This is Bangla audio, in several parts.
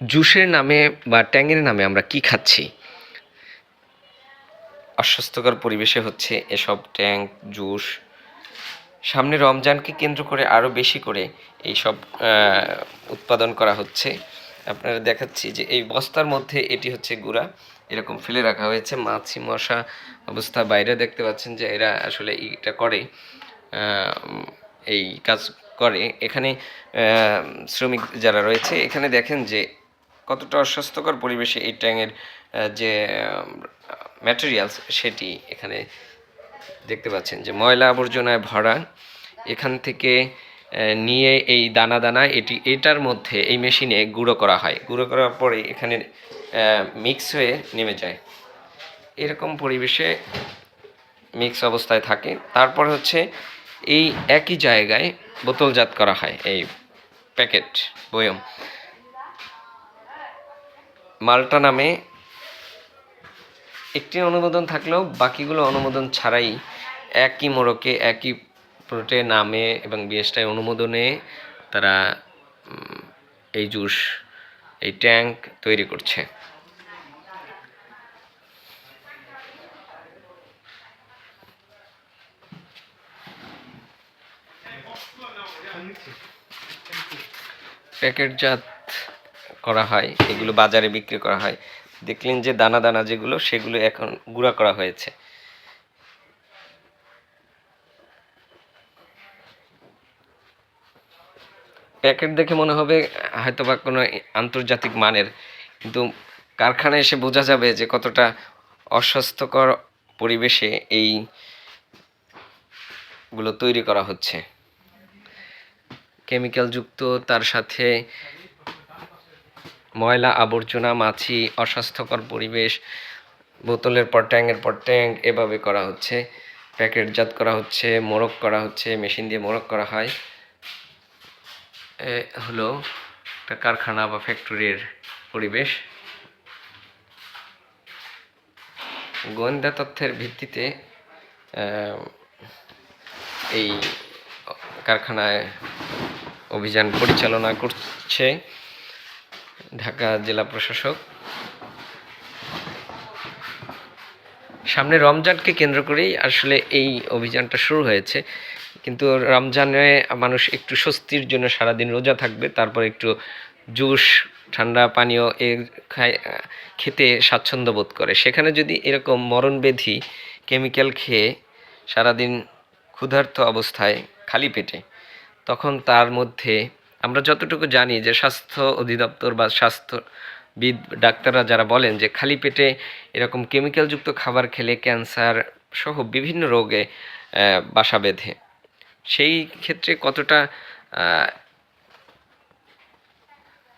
জুসের নামে বা ট্যাংয়ের নামে আমরা কি খাচ্ছি? অস্বাস্থ্যকর পরিবেশে হচ্ছে এসব ট্যাঙ্ক জুস। সামনে রমজানকে কেন্দ্র করে আরও বেশি করে এইসব আহ, উৎপাদন করা হচ্ছে। আপনারা দেখাচ্ছি যে এই বস্তার মধ্যে এটি হচ্ছে গুড়া। এরকম ফেলে রাখা হয়েছে। মাছি মশা অবস্থা বাইরে দেখতে পাচ্ছেন যে এরা আসলে এটা করে এই কাজ করে। এখানে শ্রমিক যারা রয়েছে এখানে দেখেন যে কতটা অস্বাস্থ্যকর পরিবেশে এই ট্যাঙের আহ, যে ম্যাটেরিয়ালস সেটি এখানে দেখতে পাচ্ছেন যে ময়লা আবর্জনায় ভরা। এখান থেকে নিয়ে এই দানা দানা এটি এটার মধ্যে এই মেশিনে গুঁড়ো করা হয়। গুঁড়ো করার পরে এখানে মিক্স হয়ে নেমে যায়। এরকম পরিবেশে মিক্স অবস্থায় থাকে। তারপর হচ্ছে এই একই জায়গায় বোতলজাত করা হয় এই প্যাকেট বয়ম। মাল্টা নামে একটি অনুমোদন থাকলেও বাকিগুলো অনুমোদন ছাড়াই একই মোড়কে, একই প্রোটে নামে এবং বিএসটাই অনুমোদনে তারা এই জুস, এই ট্যাঙ্ক তৈরি করছে। প্যাকেটজাত করা হয়, এগুলো বাজারে বিক্রি করা হয়। দেখলেন যে দানা দানা যেগুলো, সেগুলো এখন গুঁড়া করা হয়েছে। প্যাকেট দেখে মনে হবে হয়তো বা কোনো আন্তর্জাতিক মানের, কিন্তু কারখানায় এসে বোঝা যাবে যে কতটা অস্বাস্থ্যকর পরিবেশে এই গুলো তৈরি করা হচ্ছে। কেমিক্যাল যুক্ত, তার সাথে ময়লা, আবর্জনা, মাছি, অস্বাস্থ্যকর পরিবেশ, বোতলের পর ট্যাঙ্কের পর ট্যাঙ্ক এভাবে করা হচ্ছে। প্যাকেটজাত করা হচ্ছে মোড়ক করা হচ্ছে, মেশিন দিয়ে মোড়ক করা হয়। এ হলো একটা কারখানা বা ফ্যাক্টরির পরিবেশ। গোয়েন্দা তথ্যের ভিত্তিতে এই কারখানায় অভিযান পরিচালনা করছে। ঢাকা জেলা প্রশাসক। সামনে রমজানকে কেন্দ্র করেই আসলে এই অভিযানটা শুরু হয়েছে। কিন্তু রমজানে মানুষ একটু স্বস্তির জন্য সারাদিন রোজা থাকবে, তারপর একটু জুস, ঠান্ডা পানীয় এ খায়, খেতে স্বাচ্ছন্দ্য বোধ করে। সেখানে যদি এরকম মরণবেধি কেমিক্যাল খেয়ে সারাদিন ক্ষুধার্ত অবস্থায় খালি পেটে, তখন তার মধ্যে আমরা যতটুকু জানি যে স্বাস্থ্য অধিদপ্তর বা স্বাস্থ্যবিদ, ডাক্তাররা যারা বলেন যে খালি পেটে এরকম কেমিক্যালযুক্ত খাবার খেলে ক্যান্সার সহ বিভিন্ন রোগে বাসা বেঁধে। সেই ক্ষেত্রে কতটা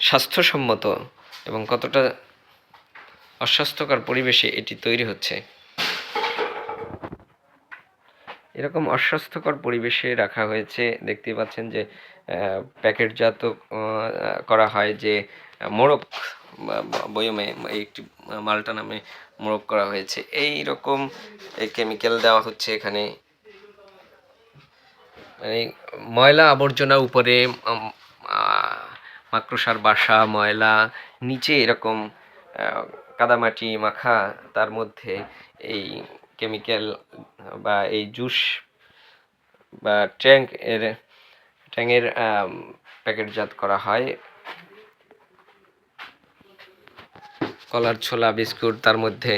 স্বাস্থ্যসম্মত এবং কতটা অস্বাস্থ্যকর পরিবেশে এটি তৈরি হচ্ছে। এরকম অস্বাস্থ্যকর পরিবেশে রাখা হয়েছে। দেখতে পাচ্ছেন যে প্যাকেটজাত করা হয় যে বা- বয়মে একটি মালটা নামে মোড়ক করা হয়েছে। এই রকম কেমিক্যাল দেওয়া হচ্ছে এখানে। মানে ময়লা আবর্জনা উপরে মাকড়সার বাসা, ময়লা, নিচে এরকম কাদামাটি মাখা, তার মধ্যে এই কেমিক্যাল বা এই জুস বা ট্যাঙ্ক এর ট্যাঙ্কের প্যাকেটজাত করা হয়। কলার ছোলা, বিস্কুট, তার মধ্যে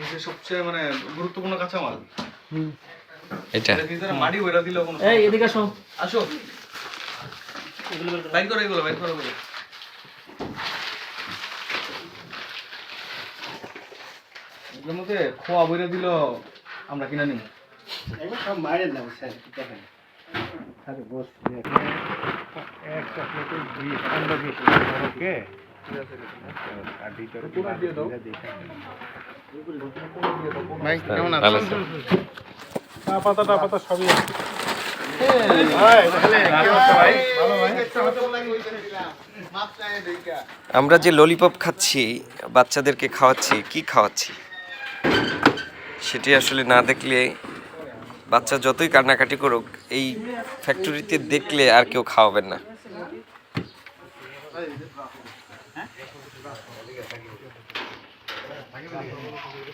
এই যে সবচেয়ে মানে গুরুত্বপূর্ণ কাঁচামাল। এটা। ভিতরে মাটি ওইটা দিলেও কোনো এই এদিকে আসো। আসো। বাইক করো এগুলো বাইক করো এগুলো। এগুলোর মধ্যে খোয়া বইরা দিল আমরা কিনা নিব। এগুলো সব মায়ের নাম স্যার দেখেন? আরে বস এক চকলেটে দুই বেশি ওকে? আর ভিতরে পুরা দিয়ে দাও। ভাই কেমন আছেন? আছে। চা পাতা টা পাতা সবই আমরা যে ললিপপ খাচ্ছি বাচ্চাদেরকে খাওয়াচ্ছি কি খাওয়াচ্ছি? সেটি আসলে না দেখলে বাচ্চা যতই কান্নাকাটি করুক এই ফ্যাক্টরিতে দেখলে আর কেউ খাওয়াবেন না।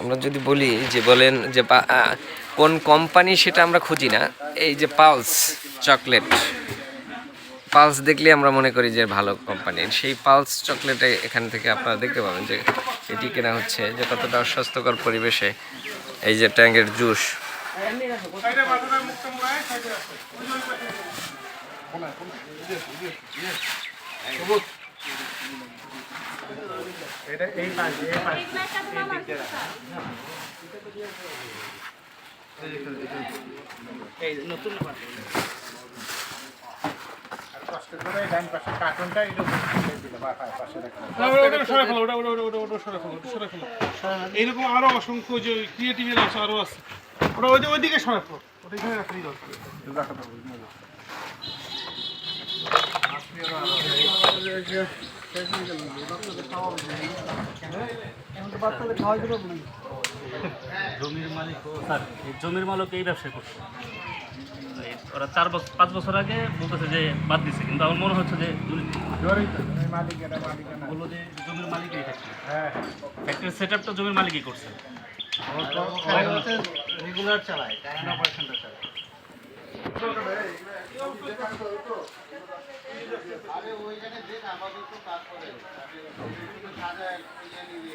আমরা যদি বলি যে বলেন যে কোন কোম্পানি সেটা আমরা খুঁজি না, এই যে পালস চকলেট। পালস দেখলে আমরা মনে করি যে ভালো কোম্পানি সেই পালস চকলেটে এখান থেকে আপনারা দেখতে পাবেন যে এটি কেনা হচ্ছে যে কতটা অস্বাস্থ্যকর পরিবেশে। এই যে ট্যাঙ্কের জুস। এটা এই পাশে এই পাশে। আর কষ্ট করে ডান পাশে কার্টুনটা একটু পাশে রাখলাম না, ওটা- ওটা সরে ফেলো, ওটা- ওটা- ওটা- ওটা- ওটা সরে ফেলো, ওটা সরে ফেলো। এইরকম আরও অসংখ্য যে ক্রিয়েটিভ আছে আরও আছে। ওটা ওই যে- ওইদিকে সরে ফেলো। ওটা এখানে রাখলেই দরকার জমির মালিক স্যার জমির মালিক এই ব্যবসা করছে। ওরা চার বছর পাঁচ বছর আগে বলতেছে যে বাদ দিছে কিন্তু আমার মনে হচ্ছে যে বলল যে জমির মালিকই ফ্যাক্টরি হ্যাঁ। ফ্যাক্টরির সেট আপটা জমির মালিকই করছে। রেগুলার চালায় অপারেশনটা চালায়। আরে ওই জায়গায় দেখ আমাদের তো কাজ করে সাজা ইয়ে নিবি